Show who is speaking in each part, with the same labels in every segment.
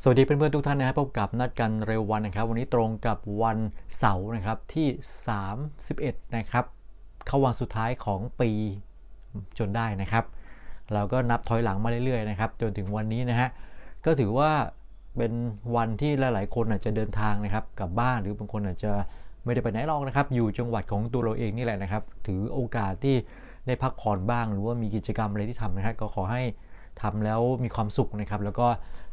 Speaker 1: สวัสดีเพื่อนๆทุกท่านนะครับพบกับนัดกันเร็ววันนะครับ วันนี้ตรงกับวันเสาร์นะครับที่ 31 นะครับเข้าวันสุดท้ายของปีจนได้นะครับ เราก็นับถอยหลังมาเรื่อยๆนะครับ จนถึงวันนี้นะฮะก็ถือว่าเป็นวันที่หลายๆ คนอาจจะเดินทางนะครับกลับบ้านหรือบางคนอาจจะไม่ได้ไปไหนหรอกนะครับ อยู่จังหวัดของตัวเราเองนี่แหละนะครับ ถือโอกาสที่ได้พักผ่อนบ้าง หรือว่ามีกิจกรรมอะไรที่ทำนะฮะก็ขอให้ทำแล้วมีความสุขนะครับ แล้วก็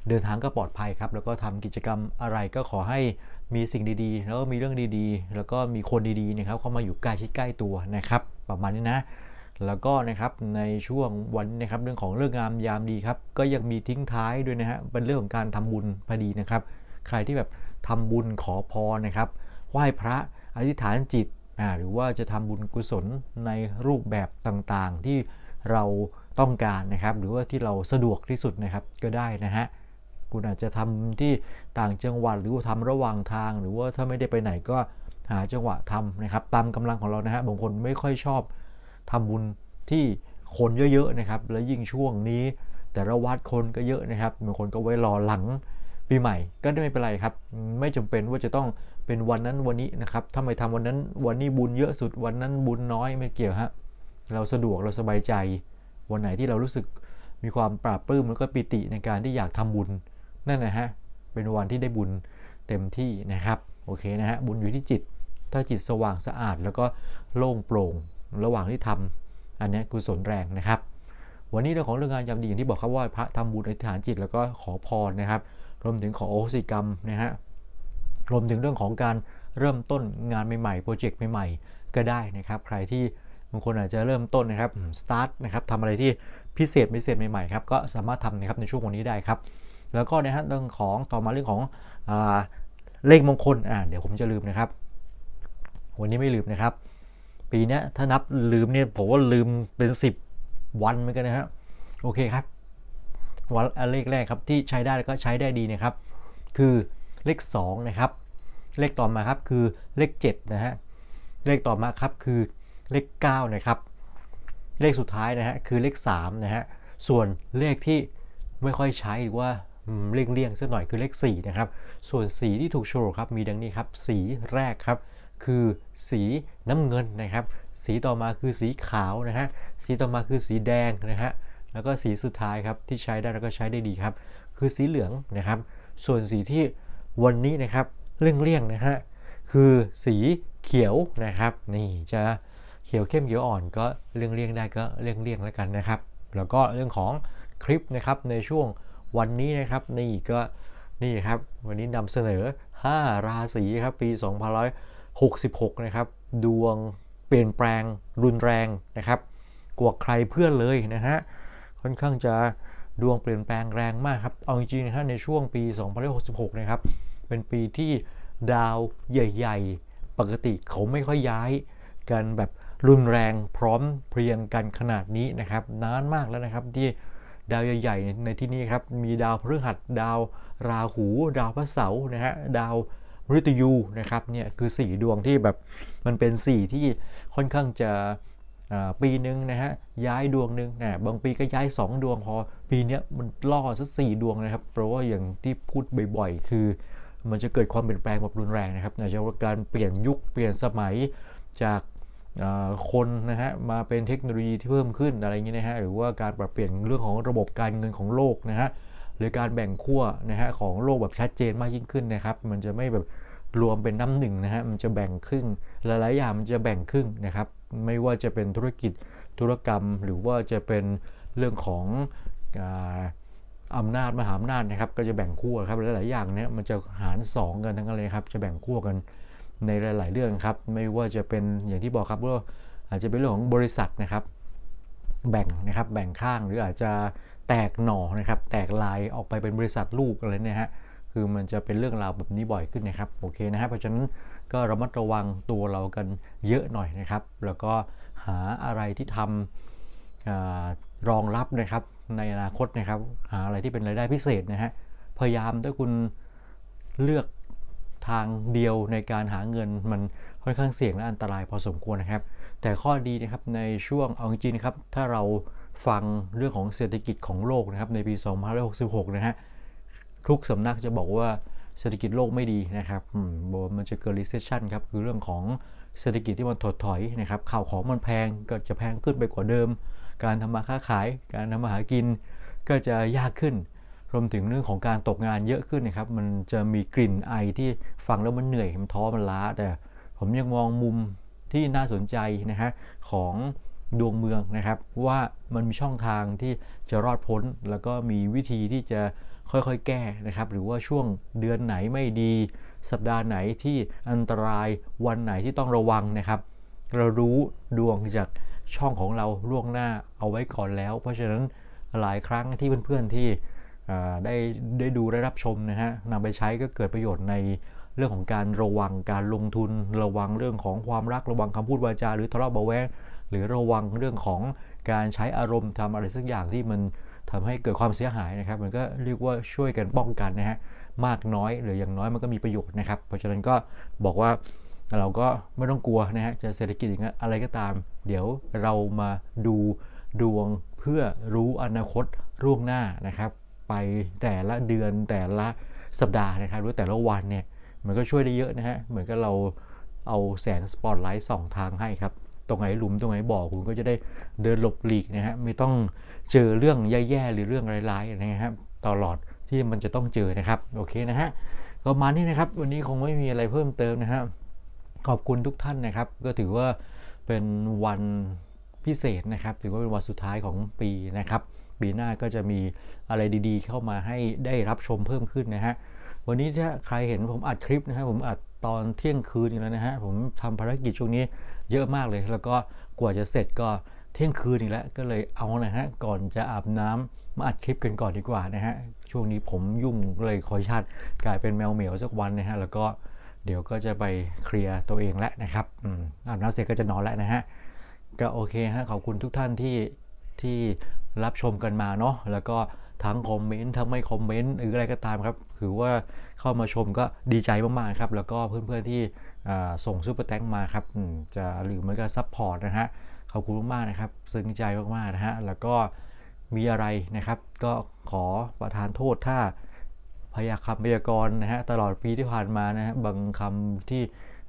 Speaker 1: เดินทางก็ปลอดภัยครับ แล้วก็ทำกิจกรรมอะไรก็ขอให้มีสิ่งดีๆ แล้วก็มีเรื่องดีๆ แล้วก็มีคนดีๆนะครับเข้ามาอยู่ใกล้ชิดใกล้ตัวนะครับ ประมาณนี้นะ แล้วก็นะครับในช่วงวันนะครับเรื่องของเรื่องงามยามดีครับ ก็ยังมีทิ้งท้ายด้วยนะฮะเป็นเรื่องของการทำบุญพอดีนะครับ ใครที่แบบทำบุญขอพรนะครับไหว้พระอธิษฐานจิตอ่าหรือว่าจะทำบุญกุศลในรูปแบบต่างๆ ที่เราต้องการนะครับ หรือว่าที่เราสะดวกที่สุดนะครับก็ได้นะฮะ คุณอาจจะทำที่ต่างจังหวัดหรือว่าทำระหว่างทาง หรือว่าถ้าไม่ได้ไปไหนก็หาจังหวะทำนะครับ ตามกำลังของเรานะฮะบางคนไม่ค่อยชอบทำบุญที่คนเยอะๆนะครับ แล้วยิ่งช่วงนี้ แต่ละวัดคนก็เยอะนะครับบางคนก็ไว้รอหลังปีใหม่ก็ได้ไม่เป็นไรครับ ไม่จำเป็นว่าจะต้องเป็นวันนั้นวันนี้นะครับถ้าไม่ทำวันนั้นวันนี้บุญเยอะสุดวันนั้นบุญน้อยไม่เกี่ยวฮะเราสะดวกเราสบายใจ วันไหนที่เรารู้สึกมีความปราบปลื้มแล้วก็ปิติในการที่อยากทำบุญ นั่นนะฮะเป็นวันที่ได้บุญเต็มที่นะครับโอเคนะฮะบุญอยู่ที่จิต ถ้าจิตสว่างสะอาด แล้วก็โล่งโปร่ง ระหว่างที่ทำอันนี้กุศลแรงนะครับ วันนี้เรื่องของเรื่องงานยามดีอย่างที่บอกครับว่าพระทำบุญอธิษฐานจิตแล้วก็ขอพรนะครับ รวมถึงขอโอสิกรรมนะฮะรวมถึงเรื่องของการเริ่มต้นงานใหม่ๆโปรเจกต์ใหม่ๆ ก็ได้นะครับ ใครที่บางคนอาจจะเริ่มต้นนะครับสตาร์ทนะครับทำอะไรที่พิเศษพิเศษใหม่ๆครับก็สามารถทำนะครับในช่วงวันนี้ได้ครับ แล้วก็นะฮะเรื่องของต่อมาเรื่องของอเลขมงคลอ่าเดี๋ยวผมจะลืมนะครับ วันนี้ไม่ลืมนะครับ ปีนี้ถ้านับลืมเนี่ยผมว่าลืมเป็น 10 วันเหมือนกันนะฮะโอเคครับวันเลขแรกครับที่ใช้ได้แล้วก็ใช้ได้ดีนะครับ คือเลข2นะครับเลขต่อมาครับคือเลข7นะฮะเลขต่อมาครับคือเลข9นะครับเลขสุดท้ายนะฮะคือเลข3นะฮะส่วนเลขที่ไม่ค่อยใช้หรือว่า เลี่ยงเลียงสักหน่อยคือเลข4นะครับ ส่วนสีที่ถูกโชว์ครับมีดังนี้ครับ สีแรกครับ คือสีน้ำเงินนะครับ สีต่อมาคือสีขาวนะฮะ สีต่อมาคือสีแดงนะฮะ แล้วก็สีสุดท้ายครับที่ใช้ได้แล้วก็ใช้ได้ดีครับ คือสีเหลืองนะครับ ส่วนสีที่วันนี้นะครับเลี่ยงเลียงนะฮะ คือสีเขียวนะครับ นี่จะเขียวเข้มเขียวอ่อนก็เลี่ยงเลียงได้ก็เลี่ยงเลียงแล้วกันนะครับ แล้วก็เรื่องของคลิปนะครับในช่วง วันนี้นะครับนี่ก็นี่ครับวันนี้นำเสนอ 5 ราศีครับปี 2566 นะครับ ดวงเปลี่ยนแปลงรุนแรงนะครับกว่าใครเพื่อนเลยนะฮะค่อนข้างจะดวงเปลี่ยนแปลงแรงมากครับเอาจริงๆนะฮะในช่วงปี 2566 นะครับ เป็นปีที่ดาวใหญ่ ๆ ปกติเขาไม่ค่อยย้ายกันแบบรุนแรงพร้อมเพรียงกันขนาดนี้นะครับ นานมากแล้วนะครับที่ ดาวใหญ่ๆในที่นี้ครับมีดาวพฤหัสดาวราหู ดาวพระเสาร์นะฮะดาวมฤตยูนะครับเนี่ยคือ 4 ดวงที่แบบมันเป็น 4 ที่ค่อนข้างจะปีหนึ่งนะฮะย้ายดวงหนึ่งนะบางปีก็ย้าย 2 ดวงพอปีนี้มันล่อสักสี่ดวงนะครับ เพราะว่าอย่างที่พูดบ่อยๆ คือ มันจะเกิดความเปลี่ยนแปลงแบบรุนแรงนะครับในเรื่องการเปลี่ยนยุคเปลี่ยนสมัยจาก คนนะฮะมาเป็นเทคโนโลยีที่เพิ่มขึ้นอะไรอย่างนี้นะฮะหรือว่าการปรับเปลี่ยนเรื่องของระบบการเงินของโลกนะฮะหรือการแบ่งขั้วนะฮะของโลกแบบชัดเจนมากยิ่งขึ้นนะครับ มันจะไม่แบบรวมเป็นน้ำหนึ่งนะฮะมันจะแบ่งครึ่งหลายๆอย่างมันจะแบ่งครึ่งนะครับ ไม่ว่าจะเป็นธุรกิจธุรกรรม หรือว่าจะเป็นเรื่องของอำนาจมหาอำนาจนะครับ ก็จะแบ่งขั้วครับหลายๆอย่างเนี้ยมันจะหาร 2 กันทั้งนั้นเลยครับจะแบ่งขั้วกัน ในหลาย ๆ เรื่องครับ ไม่ว่าจะเป็นอย่างที่บอกครับว่าอาจจะเป็นเรื่องของบริษัทนะครับ แบ่งนะครับแบ่งข้างหรืออาจจะแตกหน่อนะครับ แตกลายออกไปเป็นบริษัทลูกอะไรเนี่ยฮะคือมันจะเป็นเรื่องราวแบบนี้บ่อยขึ้นนะครับโอเคนะฮะเพราะฉะนั้นก็ระมัดระวังตัวเรากันเยอะหน่อยนะครับ แล้วก็หาอะไรที่ทำรองรับนะครับในอนาคตนะครับ หาอะไรที่เป็นรายได้พิเศษนะฮะพยายามถ้าคุณเลือก ทางเดียวในการหาเงินมันค่อนข้างเสี่ยงและอันตรายพอสมควรนะครับ แต่ข้อดีนะครับในช่วงเอาจริงนะครับ ถ้าเราฟังเรื่องของเศรษฐกิจของโลกนะครับในปี 2566 นะฮะทุกสำนักจะบอกว่าเศรษฐกิจโลกไม่ดีนะครับบอกมันจะเกิด recession ครับ คือเรื่องของเศรษฐกิจที่มันถดถอยนะครับ ข่าวของมันแพงก็จะแพงขึ้นไปกว่าเดิม การทำมาค้าขาย การทำมาหากินก็จะยากขึ้น รวมถึงเรื่องของการตกงานเยอะขึ้นนะครับ มันจะมีกลิ่นไอที่ฟังแล้วมันเหนื่อยมันท้อมันล้า แต่ผมยังมองมุมที่น่าสนใจนะฮะของดวงเมืองนะครับ ว่ามันมีช่องทางที่จะรอดพ้น แล้วก็มีวิธีที่จะค่อยๆ แก้นะครับ หรือว่าช่วงเดือนไหนไม่ดี สัปดาห์ไหนที่อันตรายวันไหนที่ต้องระวังนะครับ เรารู้ดวงจากช่องของเราล่วงหน้าเอาไว้ก่อนแล้ว เพราะฉะนั้นหลายครั้งที่เพื่อนๆที่ ได้ได้ดูได้รับชมนะฮะนำไปใช้ก็เกิดประโยชน์ในเรื่องของการระวังการลงทุน ระวังเรื่องของความรักระวังคำพูดวาจา หรือทะเลาะเบาแวงหรือระวังเรื่องของการใช้อารมณ์ทำอะไรสักอย่างที่มันทำให้เกิดความเสียหายนะครับ มันก็เรียกว่าช่วยกันป้องกันนะฮะมากน้อยหรืออย่างน้อยมันก็มีประโยชน์นะครับ เพราะฉะนั้นก็บอกว่าเราก็ไม่ต้องกลัวนะฮะจะเศรษฐกิจอย่างอะไรก็ตาม เดี๋ยวเรามาดูดวงเพื่อรู้อนาคตล่วงหน้านะครับ ไปแต่ละเดือนแต่ละสัปดาห์นะครับหรือแต่ละวันเนี่ยมันก็ช่วยได้เยอะนะฮะเหมือนกับเราเอาแสงสปอตไลท์สองทางให้ครับ ตรงไหนหลุมตรงไหนบ่อคุณก็จะได้เดินหลบหลีกนะฮะไม่ต้องเจอเรื่องแย่ๆหรือเรื่องร้ายๆนะครับตลอดที่มันจะต้องเจอนะครับโอเคนะฮะก็มาณนี่นะครับ วันนี้คงไม่มีอะไรเพิ่มเติมนะฮะขอบคุณทุกท่านนะครับ ก็ถือว่าเป็นวันพิเศษนะครับ ถือว่าเป็นวันสุดท้ายของปีนะครับ ปีหน้าก็จะมีอะไรดีๆ เข้ามาให้ได้รับชมเพิ่มขึ้นนะฮะ วันนี้ถ้าใครเห็นผมอัดคลิปนะฮะผมอัดตอนเที่ยงคืนแล้วนะฮะ ผมทำภารกิจช่วงนี้เยอะมากเลย แล้วก็กว่าจะเสร็จก็เที่ยงคืนอีกแล้ว ก็เลยเอานะฮะ ก่อนจะอาบน้ำมาอัดคลิปกันก่อนดีกว่านะฮะ ช่วงนี้ผมยุ่งเลยคอยชาติกลายเป็นแมวเหมียวสักวันนะฮะ แล้วก็เดี๋ยวก็จะไปเคลียร์ตัวเองแล้วนะครับอาบน้ำเสร็จก็จะนอนแล้วนะฮะ ก็โอเคฮะ ขอบคุณทุกท่านที่ที่ รับชมกันมาเนาะแล้วก็ทั้งคอมเมนต์ทั้งไม่คอมเมนต์หรืออะไรก็ตามครับถือว่าเข้ามาชมก็ดีใจมากๆครับแล้วก็เพื่อนๆที่ส่งซูเปอร์แตงมาครับจะหรือมันก็ซัพพอร์ตนะฮะขอบคุณมากๆนะครับ ซึ้งใจมากๆนะฮะแล้วก็มีอะไรนะครับ ก็ขอประทานโทษถ้าพยาคำพยากรณ์นะฮะตลอดปีที่ผ่านมานะฮะบางคำที่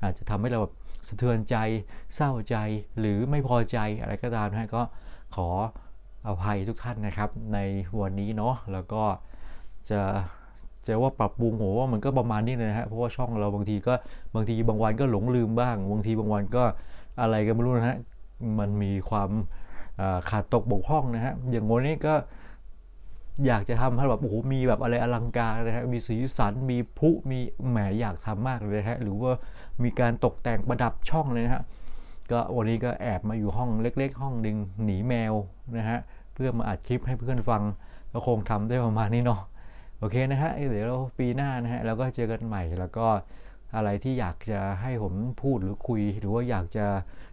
Speaker 1: อาจจะทำให้เราแบบสะเทือนใจเศร้าใจหรือไม่พอใจอะไรก็ตามนะฮะก็ขอ อภัยทุกท่านนะครับ ในวันนี้เนาะแล้วก็จะจะว่าปรับปรุงโหว่ามันก็ประมาณนี้เลยนะฮะเพราะว่าช่องเราบางทีก็บางทีบางวันก็หลงลืมบ้างบางทีบางวันก็อะไรกันไม่รู้นะฮะมันมีความขาดตกบกพร่องนะฮะอย่างวันนี้ก็อยากจะทำให้แบบโอ้โหมีแบบอะไรอลังการนะฮะมีสีสันมีพุมีแหมอยากทำมากเลยฮะหรือว่ามีการตกแต่งประดับช่องเลยนะฮะ ก็วันนี้ก็แอบมาอยู่ห้องเล็ก ๆ ห้องหนึ่งหนีแมวนะฮะเพื่อมาอัดคลิปให้เพื่อนฟังก็คงทำได้ประมาณนี้เนาะโอเคนะฮะเดี๋ยวเราปีหน้านะฮะเราก็เจอกันใหม่แล้วก็อะไรที่อยากจะให้ผมพูดหรือคุย หรือว่าอยากจะ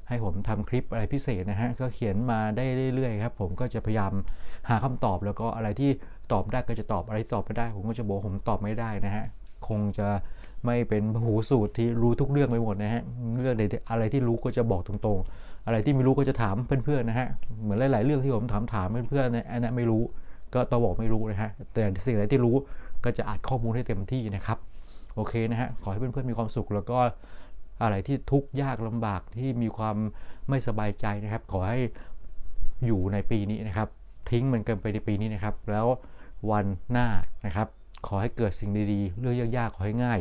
Speaker 1: ให้ผมทำคลิปอะไรพิเศษนะฮะก็เขียนมาได้เรื่อยๆครับผมก็จะพยายามหาคำตอบแล้วก็อะไรที่ตอบได้ก็จะตอบอะไรตอบไม่ได้ ผมก็จะบอกผมตอบไม่ได้นะฮะคงจะ ไม่เป็นหูสูตรที่รู้ทุกเรื่องไปหมดนะฮะเรื่องอะไรที่รู้ก็จะบอกตรงๆ อะไรที่ไม่รู้ก็จะถามเพื่อนๆนะฮะเหมือนหลาย ๆ เรื่องที่ผมถามถามเพื่อนๆนะอันนั้นไม่รู้ก็ต้องบอกไม่รู้นะฮะแต่สิ่งไหนที่รู้ก็จะอัดข้อมูลให้เต็มที่นะครับโอเคนะฮะขอให้เพื่อนๆมีความสุขแล้วก็อะไรที่ทุกข์ยากลำบากที่มีความไม่สบายใจนะครับ ขอให้อยู่ในปีนี้นะครับ ทิ้งมันกันไปในปีนี้นะครับ แล้ววันหน้านะครับ ขอให้เกิดสิ่งดีๆ เรื่องยากๆ ขอให้ง่าย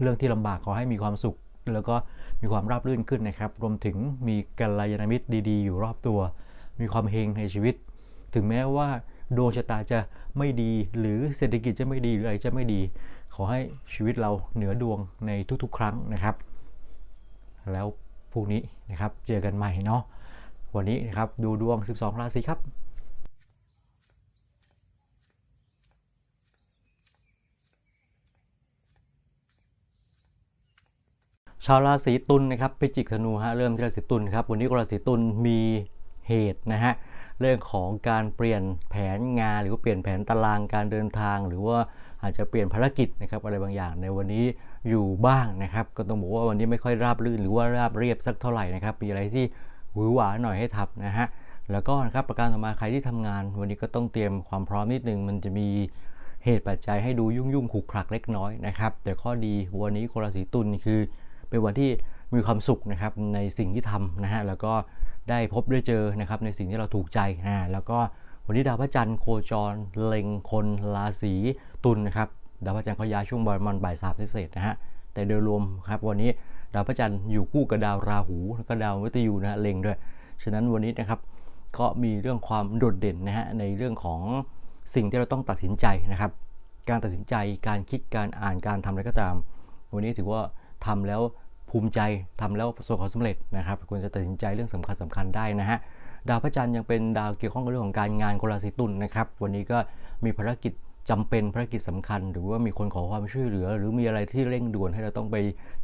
Speaker 1: เรื่องที่ลำบากขอให้มีความสุข แล้วก็มีความราบรื่นขึ้นนะครับ รวมถึงมีกัลยาณมิตรดีๆ อยู่รอบตัว มีความเฮงในชีวิต ถึงแม้ว่าดวงชะตาจะไม่ดีหรือเศรษฐกิจจะไม่ดีหรืออะไรจะไม่ดี ขอให้ชีวิตเราเหนือดวงในทุกๆ ครั้งนะครับ แล้วพรุ่งนี้นะครับเจอกันใหม่เนาะวันนี้นะครับดูดวง 12 ราศีครับ ชาวราศีตุลนนะครับไปจิกธนูฮะเริ่มที่ราศีตุลครับวันนี้ราศีตุลมีเหตุนะฮะเรื่องของการเปลี่ยนแผนงาน หรือเปลี่ยนแผนตารางการเดินทาง หรือว่าอาจจะเปลี่ยนภารกิจนะครับอะไรบางอย่างในวันนี้อยู่บ้างนะครับ ก็ต้องบอกว่าวันนี้ไม่ค่อยราบรื่น หรือว่าราบเรียบสักเท่าไหร่นะครับมีอะไรที่หวือหวาหน่อยให้ทำนะฮะแล้วก็นะครับประการต่อมาใครที่ทำงาน วันนี้ก็ต้องเตรียมความพร้อมนิดนึงมันจะมีเหตุปัจจัยให้ดูยุ่งยุ่งขุกขลักเล็กน้อยนะครับแต่ข้อดีวันนี้คนราศีตุลคือ เป็นวันที่มีความสุขนะครับในสิ่งที่ทำนะฮะแล้วก็ได้พบได้เจอนะครับในสิ่งที่เราถูกใจนะแล้วก็วันนี้ดาวพระจันทร์โคจร เล็งคนราศีตุลนะครับดาวพระจันทร์เขาย้ายช่วงประมาณบ่ายสามเศษนะฮะแต่โดยรวมครับวันนี้ดาวพระจันทร์อยู่คู่กับดาวราหูแล้วก็ดาวมฤตยูนะเล็งด้วย ฉะนั้นวันนี้นะครับก็มีเรื่องความโดดเด่นนะฮะในเรื่องของสิ่งที่เราต้องตัดสินใจนะครับ การตัดสินใจการคิดการอ่านการทำอะไรก็ตาม วันนี้ถือว่า ทำแล้วภูมิใจทำแล้วประสบความสำเร็จนะครับควรจะตัดสินใจเรื่องสำคัญสำคัญได้นะฮะดาวพระจันทร์ยังเป็นดาวเกี่ยวข้องกับเรื่องของการงานคนราศีตุลนะครับวันนี้ก็มีภารกิจจำเป็นภารกิจสำคัญ หรือว่ามีคนขอความช่วยเหลือ หรือมีอะไรที่เร่งด่วนให้เราต้องไป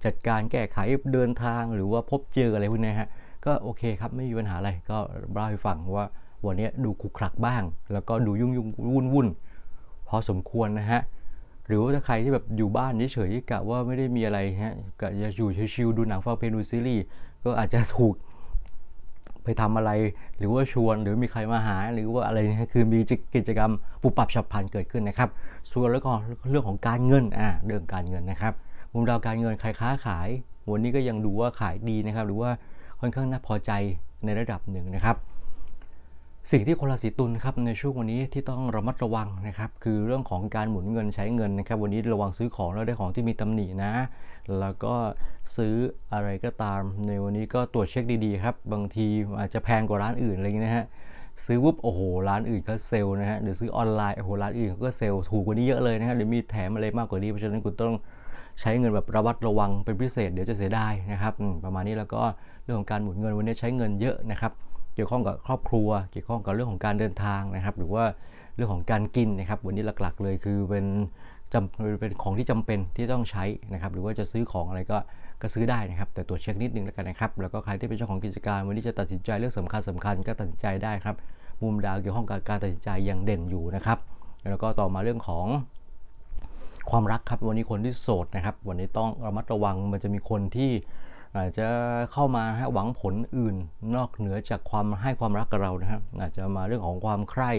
Speaker 1: จัดการแก้ไขเดินทาง หรือว่าพบเจออะไรพวกนี้ฮะก็โอเคครับไม่มีปัญหาอะไรก็เล่าให้ฟังว่าวันนี้ดูขรุกขลักบ้าง แล้วก็ดูยุ่งยุ่งวุ่นวุ่นพอสมควรนะฮะ รือว่าถ้าใครที่แบบอยู่บ้านเฉยๆกะว่าไม่ได้มีอะไรฮะกะจะอยู่ชิวๆดูหนังฟังเพลงดูซีรีส์ก็อาจจะถูกไปทำอะไรหรือว่าชวนหรือมีใครมาหาหรือว่าอะไรนะคือมีกิจกรรมปุบปับฉับพลันเกิดขึ้นนะครับ ส่วนแล้วก็เรื่องของการเงินอ่าเรื่องการเงินนะครับมุมดาวการเงินใครค้าขาย วันนี้ก็ยังดูว่าขายดีนะครับ หรือว่าค่อนข้างน่าพอใจในระดับหนึ่งนะครับ สิ่งที่คนราศีตุลครับในช่วงวันนี้ที่ต้องระมัดระวังนะครับคือเรื่องของการหมุนเงินใช้เงินนะครับ วันนี้ระวังซื้อของแล้วได้ของที่มีตำหนินะ แล้วก็ซื้ออะไรก็ตาม ในวันนี้ก็ตรวจเช็คดีๆครับ บางทีอาจจะแพงกว่าร้านอื่นอะไรอย่างเงี้ยนะฮะซื้อปุ๊บโอ้โหร้านอื่นก็เซลนะฮะหรือซื้อออนไลน์โอ้โหร้านอื่นก็เซลถูกกว่านี้เยอะเลยนะฮะหรือมีแถมอะไรมากกว่านี้เพราะฉะนั้นคุณต้องใช้เงินแบบระวัดระวังเป็นพิเศษเดี๋ยวจะเสียดายนะครับประมาณนี้แล้วก็เรื่องของการหมุนเงินวันนี้ใช้เงินเยอะนะครับ เกี่ยวข้องกับครอบครัว เกี่ยวข้องกับเรื่องของการเดินทางนะครับ หรือว่าเรื่องของการกินนะครับ วันนี้หลักๆเลยคือเป็นจำเป็นของที่จำเป็นที่ต้องใช้นะครับ หรือว่าจะซื้อของอะไรก็ก็ซื้อได้นะครับ แต่ตัวเช็คนิดนึงแล้วกันนะครับ แล้วก็ใครที่เป็นเจ้าของกิจการ วันนี้จะตัดสินใจเรื่องสำคัญสำคัญก็ตัดสินใจได้ครับ มุมดาวเกี่ยวข้องกับการตัดสินใจยังเด่นอยู่นะครับ แล้วก็ต่อมาเรื่องของความรักครับ วันนี้คนที่โสดนะครับ วันนี้ต้องระมัดระวัง มันจะมีคนที่ อาจจะเข้ามาหวังผลอื่น นอกเหนือจากความให้ความรักกับเรานะครับอาจจะมาเรื่องของความใคร่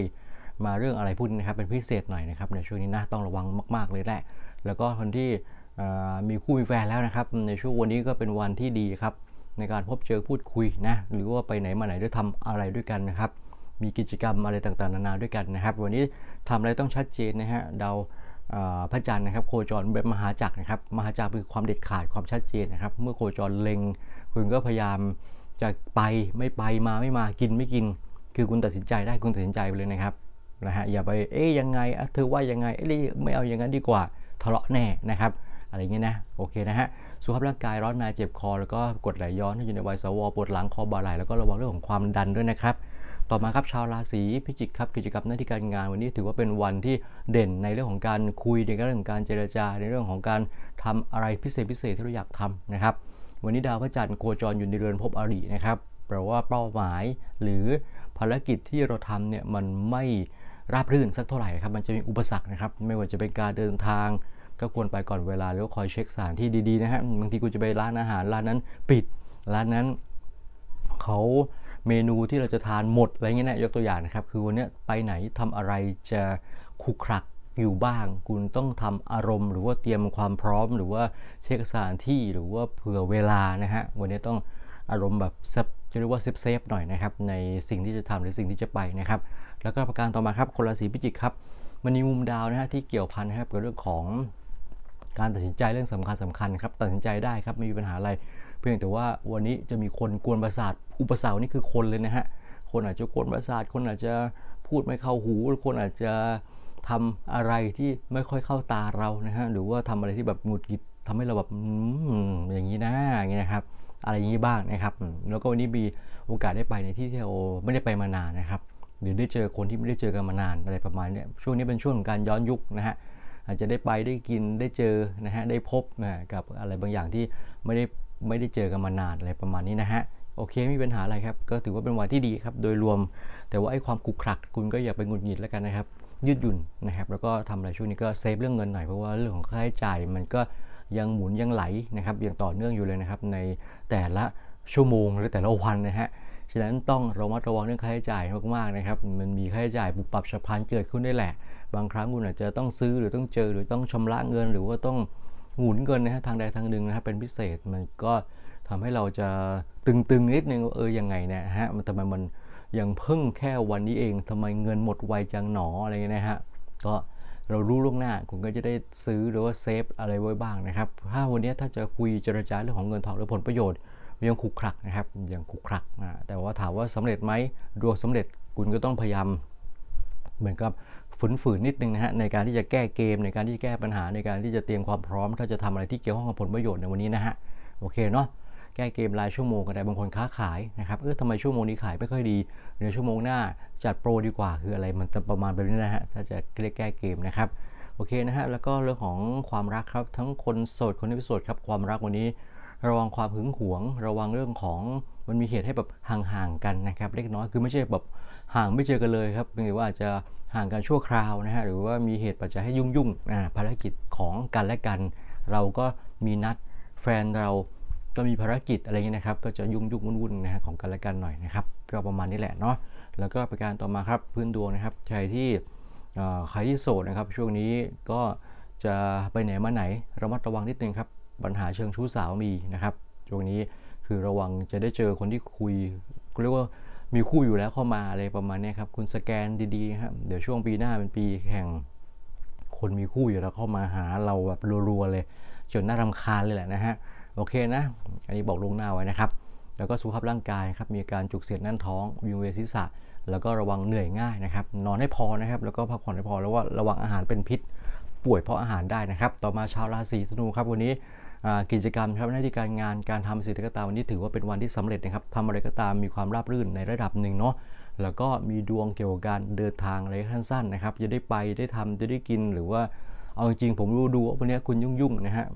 Speaker 1: มาเรื่องอะไรพูดนะครับเป็นพิเศษหน่อยนะครับในช่วงนี้นะต้องระวังมาก ๆ เลยแหละ แล้วก็คนที่มีคู่มีแฟนแล้วนะครับ ในช่วงวันนี้ก็เป็นวันที่ดีครับในการพบเจอพูดคุยนะหรือว่าไปไหนมาไหนด้วยทำอะไรด้วยกันนะครับ มีกิจกรรมอะไรต่างๆ นานาด้วยกันนะครับ วันนี้ทำอะไรต้องชัดเจนนะฮะเดา พระจันทร์นะครับโคจรแบบมหาจักรนะครับมหาจักรคือความเด็ดขาดความชัดเจนนะครับ เมื่อโคจรเล็ง คุณก็พยายามจะไปไม่ไปมาไม่มากินไม่กิน คือคุณตัดสินใจได้คุณตัดสินใจไปเลยนะครับนะฮะอย่าไปเอ๊ยยังไงเธอว่ายังไงเอ้ยไม่เอาอย่างนั้นดีกว่าทะเลาะแน่นะครับอะไรเงี้ยนะโอเคนะฮะสุขภาพร่างกายร้อนนายเจ็บคอ แล้วก็กดไหลย้อนอยู่ในวัยสวปวดหลังคอบ่าไหล่แล้วก็ระวังเรื่องของความดันด้วยนะครับ ต่อมาครับชาวราศีพิจิกครับกิจกรรมหน้าที่การงานวันนี้ถือว่าเป็นวันที่เด่นในเรื่องของการคุยในเรื่องของการเจรจา ในเรื่องของการทำอะไรพิเศษพิเศษที่เราอยากทำนะครับ วันนี้ดาวพระจันทร์โคจรอยู่ในเรือนภพอรินะครับแปลว่าเป้าหมายหรือภารกิจที่เราทำเนี่ยมันไม่ราบรื่นสักเท่าไหร่ครับมันจะมีอุปสรรคนะครับ ไม่ว่าจะเป็นการเดินทางก็ควรไปก่อนเวลาแล้วคอยเช็คสถานที่ดีๆนะฮะบางทีคุณจะไปร้านอาหารร้านนั้นปิดร้านนั้นเขา เมนูที่เราจะทานหมดอะไรเงี้ยนะยกตัวอย่างนะครับ คือวันนี้ไปไหนทำอะไรจะคุกครักอยู่บ้าง คุณต้องทำอารมณ์ หรือว่าเตรียมความพร้อม หรือว่าเช็คสถานที่หรือว่าเผื่อเวลานะฮะวันนี้ต้องอารมณ์แบบจะเรียกว่าเซฟเซฟหน่อยนะครับในสิ่งที่จะทำหรือสิ่งที่จะไปนะครับ แล้วก็ประการต่อมาครับคนราศีพิจิกครับมันมีมุมดาวนะฮะที่เกี่ยวพันนะครับกับเรื่องของการตัดสินใจเรื่องสำคัญสำคัญครับตัดสินใจได้ครับไม่มีปัญหาอะไร เพียงแต่ว่าวันนี้จะมีคนกวนประสาท อุปสรรคนี่คือคนเลยนะฮะ คนอาจจะกวนประสาท คนอาจจะพูดไม่เข้าหู คนอาจจะทำอะไรที่ไม่ค่อยเข้าตาเรานะฮะ หรือว่าทำอะไรที่แบบหงุดหงิดทำให้เราแบบอย่างนี้นะอย่างนี้นะครับ อะไรอย่างนี้บ้างนะครับ แล้วก็วันนี้มีโอกาสได้ไปในที่ที่เราไม่ได้ไปมานานนะครับ หรือได้เจอคนที่ไม่ได้เจอกันมานานอะไรประมาณนี้ช่วงนี้เป็นช่วงของการย้อนยุคนะฮะ อาจจะได้ไปได้กินได้เจอนะฮะ ได้พบนะกับอะไรบางอย่างที่ไม่ได้ไม่ได้เจอกันมานานอะไรประมาณนี้นะฮะ โอเคไม่มีปัญหาอะไรครับ ก็ถือว่าเป็นวันที่ดีครับ โดยรวม แต่ว่าไอ้ความขุกขลักคุณก็อย่าไปหงุดหงิดแล้วกันนะครับ ยืดหยุ่นนะครับ แล้วก็ทำอะไรช่วงนี้ก็เซฟเรื่องเงินหน่อยเพราะว่าเรื่องของค่าใช้จ่ายมันก็ยังหมุนยังไหลนะครับอย่างต่อเนื่องอยู่เลยนะครับ ในแต่ละชั่วโมงหรือแต่ละวันนะฮะฉะนั้นต้องระมัดระวังเรื่องค่าใช้จ่ายมากๆนะครับ มันมีค่าใช้จ่ายปุปับฉับพลันเกิดขึ้นได้แหละ บางครั้งคุณอาจจะต้องซื้อหรือต้องเจอหรือต้องชำระเงิน หรือว่าต้องหมุนเงินนะฮะทางใดทางหนึ่งนะครับเป็นพิเศษมันก็ ทำให้เราจะตึงๆนิดนึงว่าเออยังไงเนะฮะมันทำไมมันยังเพิ่งแค่วันนี้เองทำไมเงินหมดไวจังหนออะไรเงี้ยนะฮะก็เรารู้ล่วงหน้าคุณก็จะได้ซื้อหรือว่าเซฟอะไรไว้บ้างนะครับ ถ้าวันนี้ถ้าจะคุยเจรจาเรื่องของเงินทองหรือผลประโยชน์ยังขุกคลักนะครับยังขุกคลักนะแต่ว่าถามว่าสำเร็จไหมดวงสำเร็จคุณก็ต้องพยายามเหมือนกับฝืนๆนิดนึงนะฮะในการที่จะแก้เกมในการที่แก้ปัญหาในการที่จะเตรียมความพร้อม ถ้าจะทำอะไรที่เกี่ยวข้องกับผลประโยชน์ในวันนี้นะฮะโอเคเนาะ แก้เกมรายชั่วโมงก็ได้บางคนค้าขายนะครับเออทำไมชั่วโมงนี้ขายไม่ค่อยดีเดี๋ยวชั่วโมงหน้าจัดโปรดีกว่าคืออะไรมันจะประมาณแบบนี้นะฮะถ้าจะเรียกแก้เกมนะครับโอเคนะฮะแล้วก็เรื่องของความรักครับทั้งคนโสดคนที่ไม่โสดครับความรักวันนี้ ระวังความหึงหวง ระวังเรื่องของมันมีเหตุให้แบบห่างๆกันนะครับเล็กน้อยคือไม่ใช่แบบห่างไม่เจอกันเลยครับเพียงแต่ว่าจจะห่างกันชั่วคราวนะฮะหรือว่ามีเหตุปัจจัยให้ยุ่งๆนะภารกิจของกันและกัน เราก็มีนัดแฟนเรา ก็มีภารกิจอะไรเงี้ยนะครับ ก็จะยุ่งยุ่งวุ่นๆนะฮะของกันและกันหน่อยนะครับ ก็ประมาณนี้แหละเนาะ แล้วก็ประการต่อมาครับพื้นดวงนะครับใครที่ใครที่โสดนะครับ ช่วงนี้ก็จะไปไหนมาไหนระมัดระวังนิดนึงครับ ปัญหาเชิงชู้สาวมีนะครับช่วงนี้คือระวังจะได้เจอคนที่คุยเรียกว่ามีคู่อยู่แล้วเข้ามาอะไรประมาณนี้ครับ คุณสแกนดีๆครับเดี๋ยวช่วงปีหน้าเป็นปีแห่งคนมีคู่อยู่แล้วเข้ามาหาเราแบบรัวๆเลย จนน่ารำคาญเลยแหละนะฮะ โอเคนะ อันนี้บอกลงหน้าไว้นะครับ แล้วก็สุขภาพร่างกายครับ มีการจุกเสียดแน่นท้องวิงเวียนศีรษะ แล้วก็ระวังเหนื่อยง่ายนะครับ นอนให้พอนะครับ แล้วก็พักผ่อนให้พอ แล้วว่าระวังอาหารเป็นพิษ ป่วยเพราะอาหารได้นะครับ ต่อมาชาวราศีธนูครับวันนี้กิจกรรมครับหน้าที่การงานการทำสิ่งใดก็ตามวันนี้ถือว่าเป็นวันที่สำเร็จนะครับทำอะไรก็ตามมีความราบรื่นในระดับหนึ่งเนาะแล้วก็มีดวงเกี่ยวกับการเดินทางอะไรสั้นๆนะครับจะได้ไปได้ทำจะได้กินหรือว่าเอาจริงผมรู้ดูว่าวันนี้คุณยุ่งๆนะฮะ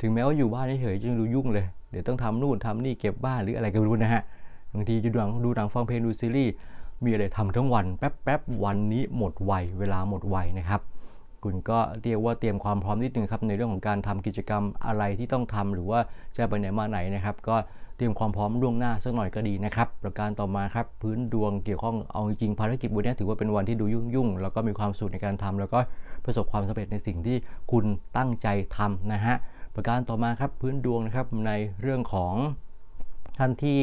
Speaker 1: ถึงแม้ว่าอยู่บ้านเฉยๆยังดูยุ่งเลย เดี๋ยวต้องทำนู่นทำนี่เก็บบ้านหรืออะไรก็ไม่รู้นะฮะ บางทีดูหนังดูหนังฟังเพลงดูซีรีส์ มีอะไรทำทั้งวัน แป๊บๆวันนี้หมดไวเวลาหมดไวนะครับคุณก็เรียกว่าเตรียมความพร้อมนิดนึงครับในเรื่องของการทำกิจกรรมอะไรที่ต้องทำหรือว่าจะไปไหนมาไหนนะครับ ก็เตรียมความพร้อมล่วงหน้าสักหน่อยก็ดีนะครับ ประการต่อมาครับพื้นดวงเกี่ยวข้องเอาจริงภารกิจวันนี้ถือว่าเป็นวันที่ดูยุ่งยุ่งแล้วก็มีความสุขในการทำแล้วก็ประสบความสำเร็จในสิ่งที่คุณตั้งใจทำนะฮะ ประการต่อมาครับพื้นดวงนะครับในเรื่องของท่านที่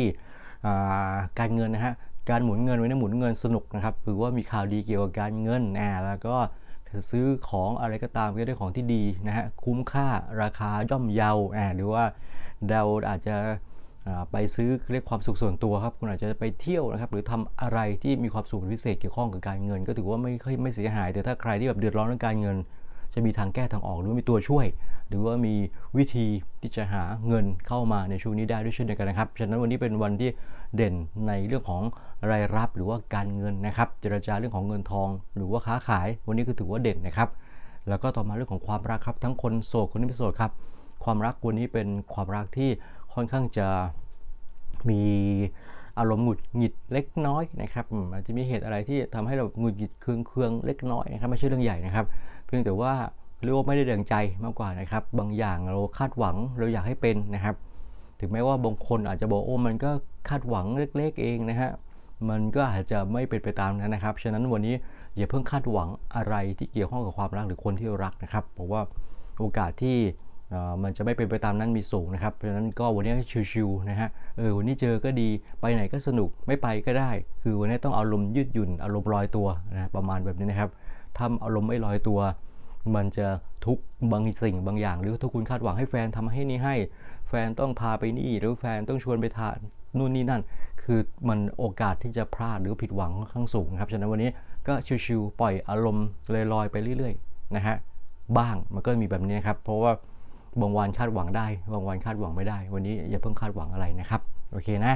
Speaker 1: การเงินนะฮะการหมุนเงินไว้ในหมุนเงินสนุกนะครับหรือว่ามีข่าวดีเกี่ยวกับการเงินนะแล้วก็ซื้อของอะไรก็ตามก็ได้ของที่ดีนะฮะคุ้มค่าราคาย่อมเยาอ่าหรือว่าเราอาจจะไปซื้อเรียกความสุขส่วนตัวครับคุณอาจจะไปเที่ยวนะครับหรือทำอะไรที่มีความสุขพิเศษเกี่ยวข้องกับการเงิน ก็ถือว่าไม่ค่อยไม่เสียหาย แต่ถ้าใครที่แบบเดือดร้อนเรื่องการเงิน จะมีทางแก้ทางออกหรือมีตัวช่วย หรือว่ามีวิธีที่จะหาเงินเข้ามาในช่วงนี้ได้ด้วยเช่นเดียวกันนะครับฉะนั้นวันนี้เป็นวันที่เด่นในเรื่องของรายรับหรือว่าการเงินนะครับเจรจาเรื่องของเงินทอง หรือว่าค้าขาย วันนี้ก็ถือว่าเด่นนะครับแล้วก็ต่อมาเรื่องของความรักครับ ทั้งคนโสดคนที่ไม่โสดครับ ความรักวันนี้เป็นความรักที่ค่อนข้างจะมีอารมณ์หงุดหงิดเล็กน้อยนะครับอาจจะมีเหตุอะไรที่ทำให้เราหงุดหงิดเคืองเคืองเล็กน้อยนะครับไม่ใช่เรื่องใหญ่นะครับ เพียงแต่ว่าเรียกว่าไม่ได้เดืองใจมากกว่านะครับ บางอย่างเราคาดหวังเราอยากให้เป็นนะครับ ถึงแม้ว่าบางคนอาจจะบอกโอ้มันก็คาดหวังเล็ก ๆ เองนะฮะมันก็อาจจะไม่เป็นไปตามนั้นนะครับ ฉะนั้นวันนี้อย่าเพิ่งคาดหวังอะไรที่เกี่ยวข้องกับความรักหรือคนที่รักนะครับ เพราะว่าโอกาสที่มันจะไม่เป็นไปตามนั้นมีสูงนะครับ เพราะฉะนั้นก็วันนี้ชิวๆนะฮะ เออวันนี้เจอก็ดี ไปไหนก็สนุก ไม่ไปก็ได้ คือวันนี้ต้องอารมณ์ยืดหยุ่น อารมณ์ลอยตัวนะประมาณแบบนี้นะครับ ถ้าอารมณ์ไม่ลอยตัว มันจะทุกบางสิ่งบางอย่าง หรือถ้าคุณคาดหวังให้แฟนทำให้นี่ให้ แฟนต้องพาไปนี่ หรือแฟนต้องชวนไปทานนู่นนี่นั่น คือมันโอกาสที่จะพลาดหรือผิดหวังค่อนข้างสูงครับฉะนั้นวันนี้ก็ชิวๆปล่อยอารมณ์ลอยๆไปเรื่อยๆนะฮะบ้างมันก็มีแบบนี้ครับ เพราะว่าบางวันคาดหวังได้ บางวันคาดหวังไม่ได้ วันนี้อย่าเพิ่งคาดหวังอะไรนะครับ โอเคนะ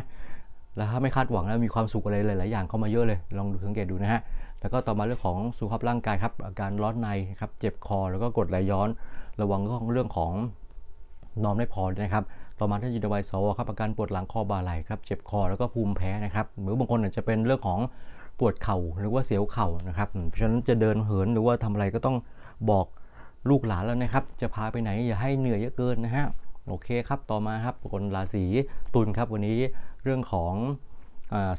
Speaker 1: แล้วถ้าไม่คาดหวังแล้วมีความสุขอะไรหลาย ๆ อย่างเข้ามาเยอะเลย ลองดูสังเกตดูนะฮะ แล้วก็ต่อมาเรื่องของสุขภาพร่างกายครับอาการร้อนในครับเจ็บคอแล้วก็กดไหลย้อน ระวังเรื่องของนอนไม่พอนะครับต่อมาถ้ายินวัยสวครับอาการปวดหลังคอบ่าไหล่ครับเจ็บคอแล้วก็ภูมิแพ้นะครับหรือบางคนอาจจะเป็นเรื่องของปวดเข่าหรือว่าเสียวเข่านะครับเพราะฉะนั้นจะเดินเหินหรือว่าทำอะไรก็ต้องบอกลูกหลานแล้วนะครับ จะพาไปไหนอย่าให้เหนื่อยเยอะเกินนะฮะโอเคครับต่อมาครับคนราศีตุลครับวันนี้เรื่องของ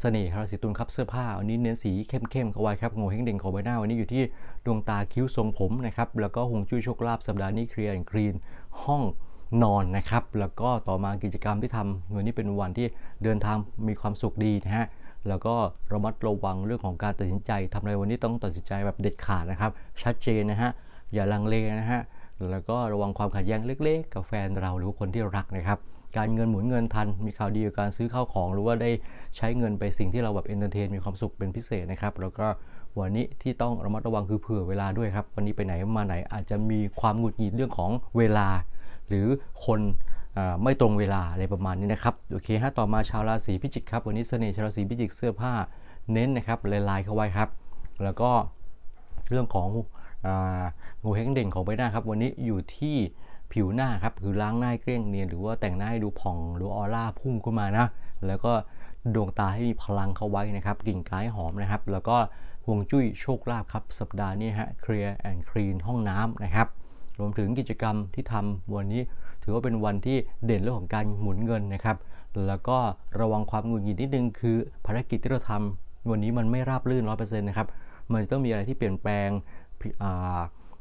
Speaker 1: เสน่ห์ราศีตุลครับเสื้อผ้าวันนี้เน้นสีเข้มๆเข้าไว้ครับโงเฮงเด่งของใบหน้าวันนี้อยู่ที่ดวงตาคิ้วทรงผมนะครับแล้วก็หงจุ้ยโชคลาภสัปดาห์นี้เคลียร์แอนคลีนห้องนอนนะครับแล้วก็ต่อมากิจกรรมที่ทำวันนี้เป็นวันที่เดินทางมีความสุขดีนะฮะแล้วก็ระมัดระวังเรื่องของการตัดสินใจทำอะไรวันนี้ต้องตัดสินใจแบบเด็ดขาดนะครับ ชัดเจนนะฮะอย่าลังเลนะฮะแล้วก็ระวังความขัดแย้งเล็ก ๆ กับแฟนเราหรือคนที่รักนะครับ การเงินหมุนเงินทัน มีข่าวดีกับการซื้อข้าวของ หรือว่าได้ใช้เงินไปสิ่งที่เราแบบเอนเตอร์เทนมีความสุขเป็นพิเศษนะครับ แล้วก็วันนี้ที่ต้องระมัดระวังคือเผื่อเวลาด้วยครับ วันนี้ไปไหนมาไหนอาจจะมีความหงุดหงิดเรื่องของเวลา หรือคนไม่ตรงเวลาอะไรประมาณนี้นะครับ โอเคฮะต่อมาชาวราศีพิจิกครับวันนี้เสน่ห์ชาวราศีพิจิกเสื้อผ้าเน้นนะครับลายๆเข้าไว้ครับ แล้วก็เรื่องของงูเฮงเด่งของใบหน้าครับ วันนี้อยู่ที่ ผิวหน้าครับคือล้างหน้าเกลี้ยงเนียนหรือว่าแต่งหน้าให้ดูผ่องหรือออร่าพุ่งขึ้นมานะแล้วก็ดวงตาให้มีพลังเข้าไว้นะครับกลิ่นกายหอมนะครับ แล้วก็ฮวงจุ้ยโชคลาภครับสัปดาห์นี้ฮะเคลียร์แอนด์คลีนห้องน้ำนะครับรวมถึงกิจกรรมที่ทำวันนี้ ถือว่าเป็นวันที่เด่นเรื่องของการหมุนเงินนะครับ แล้วก็ระวังความหงุดหงิดนิดนึงคือภารกิจที่เราทำวันนี้มันไม่ราบรื่นร้อยเปอร์เซ็นต์นะครับมันจะต้องมีอะไรที่เปลี่ยนแปลง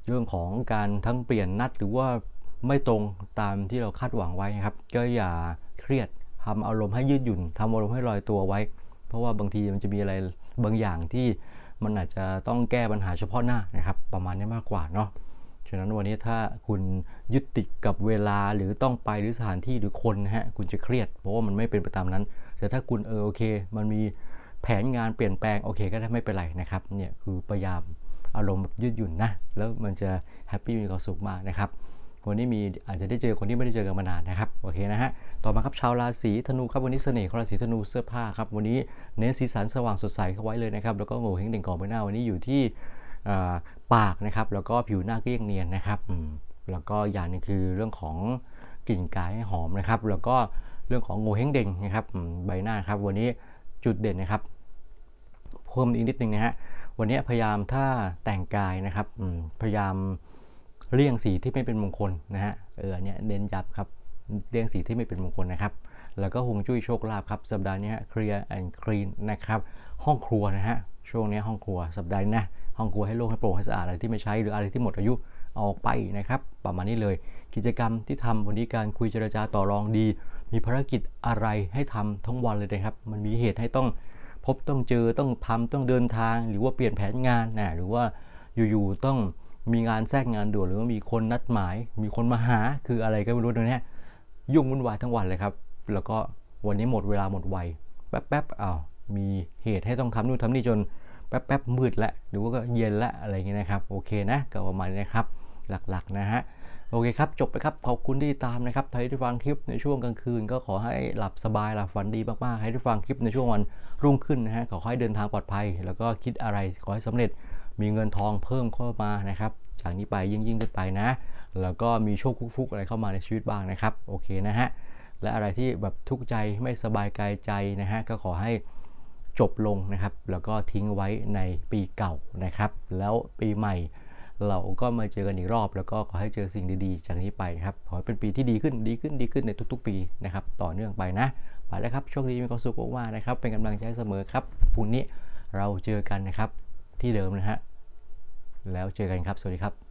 Speaker 1: เรื่องของการทั้งเปลี่ยนนัดหรือว่า ไม่ตรงตามที่เราคาดหวังไว้ครับ ก็อย่าเครียดทำอารมณ์ให้ยืดหยุ่นทำอารมณ์ให้ลอยตัวไว้ เพราะว่าบางทีมันจะมีอะไรบางอย่างที่มันอาจจะต้องแก้ปัญหาเฉพาะหน้านะครับ ประมาณนี้มากกว่าเนาะฉะนั้นวันนี้ถ้าคุณยึดติดกับเวลาหรือต้องไปหรือสถานที่หรือคนนะฮะคุณจะเครียด เพราะว่ามันไม่เป็นไปตามนั้น แต่ถ้าคุณเออโอเค มันมีแผนงานเปลี่ยนแปลงโอเคก็ได้ไม่เป็นไรนะครับเนี่ยคือพยายามอารมณ์ยืดหยุ่นนะแล้วมันจะแฮปปี้มีความสุขมากนะครับ วันนี้มีอาจจะได้เจอคนที่ไม่ได้เจอกันมานานนะครับโอเคนะฮะต่อมาครับชาวราศีธนูครับวันนี้เสน่ห์ของราศีธนูเสื้อผ้าครับวันนี้เน้นสีสันสว่างสดใสเข้าไว้เลยนะครับแล้วก็โง่เฮงเด่งกองใบหน้าวันนี้อยู่ที่ปากนะครับแล้วก็ผิวหน้าเกลี้ยงเนียนนะครับแล้วก็อย่างนึงคือเรื่องของกลิ่นกายหอมนะครับ แล้วก็เรื่องของโง่เฮงเด่งนะครับใบหน้าครับวันนี้จุดเด่นนะครับเพิ่มอีกนิดนึงนะฮะวันนี้พยายามถ้าแต่งกายนะครับพยายาม เลี่ยงสีที่ไม่เป็นมงคลนะฮะเออเนี่ยเน้นย้ำครับเลี่ยงสีที่ไม่เป็นมงคลนะครับ แล้วก็หงจุ้ยโชคลาภครับสัปดาห์นี้เคลียร์แอนด์คลีนนะครับห้องครัวนะฮะช่วงนี้ห้องครัวสัปดาห์นี้นะห้องครัวให้โล่งให้โปร่งให้สะอาดอะไรที่ไม่ใช้หรืออะไรที่หมดอายุออกไปนะครับ ประมาณนี้เลย กิจกรรมที่ทำวันนี้การคุยเจรจาต่อรองดี มีภารกิจอะไรให้ทำทั้งวันเลยนะครับ มันมีเหตุให้ต้องพบต้องเจอต้องทำต้องเดินทาง หรือว่าเปลี่ยนแผนงานนะหรือว่าอยู่ๆต้อง มีงานแทรกงานด่วนหรือว่ามีคนนัดหมาย มีคนมาหาคืออะไรก็ไม่รู้ตรงนี้ยุ่งวุ่นวายทั้งวันเลยครับ แล้วก็วันนี้หมดเวลาหมดวัยแป๊บๆอ้าวมีเหตุให้ต้องทำนู่นทำนี่จนแป๊บๆมืดแล้วหรือว่าก็เย็นแล้วอะไรเงี้ยนะครับโอเคนะก็ประมาณนี้นะครับหลักๆนะฮะโอเคครับ จบไปครับ ขอบคุณที่ตามนะครับใครที่ฟังคลิปในช่วงกลางคืน ก็ขอให้หลับสบายหลับฝันดีมากๆใครที่ฟังคลิปในช่วงวันรุ่งขึ้นนะฮะขอให้เดินทางปลอดภัย แล้วก็คิดอะไรขอให้สำเร็จ มีเงินทองเพิ่มเข้ามานะครับ จากนี้ไปยิ่งยิ่งขึ้นไปนะ แล้วก็มีโชคฟุกๆอะไรเข้ามาในชีวิตบ้างนะครับ โอเคนะฮะ และอะไรที่แบบทุกข์ใจไม่สบายกายใจนะฮะ ก็ขอให้จบลงนะครับ แล้วก็ทิ้งไว้ในปีเก่านะครับ แล้วปีใหม่ เราก็มาเจอกันอีกรอบ แล้วก็ขอให้เจอสิ่งดีๆ จากนี้ไปครับ ขอให้เป็นปีที่ดีขึ้น ดีขึ้น ดีขึ้นในทุกๆ ปีนะครับ ต่อเนื่องไปนะ ไปแล้วครับ โชคดีมีความสุขมากๆนะครับ เป็นกำลังใจเสมอครับพรุ่งนี้เราเจอกันนะครับ ที่เดิมนะฮะ แล้วเจอกันครับ สวัสดีครับ